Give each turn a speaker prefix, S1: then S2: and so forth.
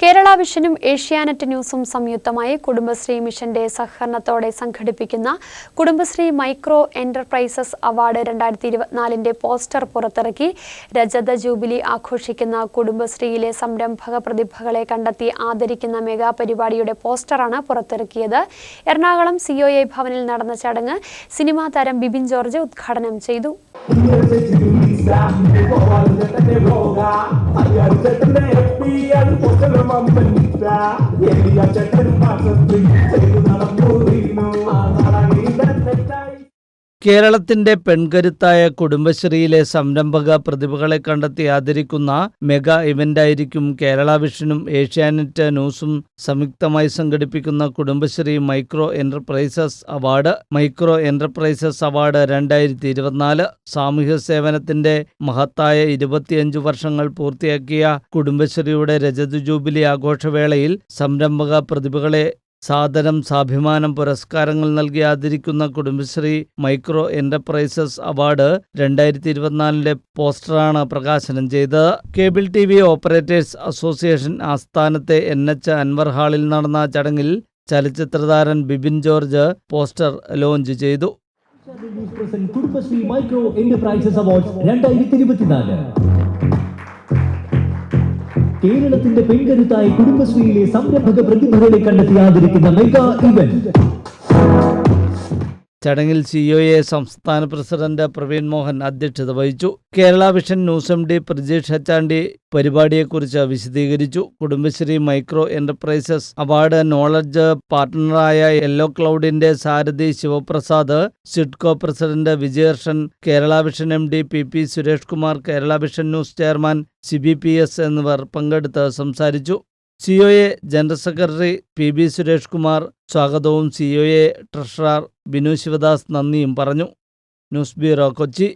S1: കേരള വിഷനും ഏഷ്യാനെറ്റ് ന്യൂസും സംയുക്തമായി കുടുംബശ്രീ മിഷന്റെ സഹകരണത്തോടെ സംഘടിപ്പിക്കുന്ന കുടുംബശ്രീ മൈക്രോ എന്റർപ്രൈസസ് അവാർഡ് രണ്ടായിരത്തി ഇരുപത്തിനാലിന്റെ പോസ്റ്റർ പുറത്തിറക്കി രജത ജൂബിലി ആഘോഷിക്കുന്ന കുടുംബശ്രീയിലെ സംരംഭക പ്രതിഭകളെ കണ്ടെത്തി ആദരിക്കുന്ന മെഗാ പരിപാടിയുടെ പോസ്റ്ററാണ് പുറത്തിറക്കിയത്. എറണാകുളം സിഒഎ ഭവനിൽ നടന്ന ചടങ്ങ് സിനിമാ താരം ബിബിൻ ജോർജ് ഉദ്ഘാടനം ചെയ്തു.
S2: పంపిందా ఎన్ని చెట్లను మాట్లాడుతుంది കേരളത്തിന്റെ പെൺകരുത്തായ കുടുംബശ്രീയിലെ സംരംഭക പ്രതിഭകളെ കണ്ടെത്തി ആദരിക്കുന്ന മെഗാ ഇവന്റായിരിക്കും കേരള വിഷനും ഏഷ്യാനെറ്റ് ന്യൂസും സംയുക്തമായി സംഘടിപ്പിക്കുന്ന Kudumbashree micro enterprises award. Micro enterprises award രണ്ടായിരത്തി ഇരുപത്തിനാല് സാമൂഹ്യ സേവനത്തിന്റെ മഹത്തായ ഇരുപത്തിയഞ്ചു വർഷങ്ങൾ പൂർത്തിയാക്കിയ കുടുംബശ്രീയുടെ രജത ജൂബിലി ആഘോഷവേളയിൽ സംരംഭക പ്രതിഭകളെ സാദരം സാഭിമാനം പുരസ്കാരങ്ങൾ നൽകി ആദരിക്കുന്ന കുടുംബശ്രീ മൈക്രോ എന്റർപ്രൈസസ് അവാർഡ് രണ്ടായിരത്തി ഇരുപത്തിനാലിന്റെ പോസ്റ്ററാണ് പ്രകാശനം ചെയ്തത്. Cable T V operators association ആസ്ഥാനത്തെ N H Anwar ഹാളിൽ നടന്ന ചടങ്ങിൽ ചലച്ചിത്രതാരൻ ബിബിൻ ജോർജ് പോസ്റ്റർ ലോഞ്ച് ചെയ്തു.
S3: കുടുംബശ്രീ മൈക്രോ എന്റർപ്രൈസസ് അവാർഡ്സ് രണ്ടായിരത്തി ഇരുപത്തിനാല് കേരളത്തിന്റെ പെൺകരുത്തായി കുടുംബശ്രീയിലെ സംരംഭക പ്രതിഭകളെ കണ്ടെത്തി ആദരിക്കുന്ന മെഗാ ഇവന്റ്.
S2: ചടങ്ങിൽ സി ഒ എ സംസ്ഥാന പ്രസിഡന്റ് പ്രവീൺ മോഹൻ അധ്യക്ഷത വഹിച്ചു. Kerala vision news M D Prajesh Hachandi പരിപാടിയെക്കുറിച്ച് വിശദീകരിച്ചു. Kudumbashree micro enterprises award knowledge പാർട്ട്ണറായ yellow ക്ലൗഡിന്റെ സാരഥി Sivaprasad SIDCO president വിജയർഷൻ Kerala vision M D P P Suresh Kumar Kerala vision news chairman Siby P S എന്നിവർ പങ്കെടുത്ത് സംസാരിച്ചു. COA general secretary P B Suresh Kumar സ്വാഗതവും COA treasurer Binu Sivadas നന്ദിയും പറഞ്ഞു. News bureau Kochi.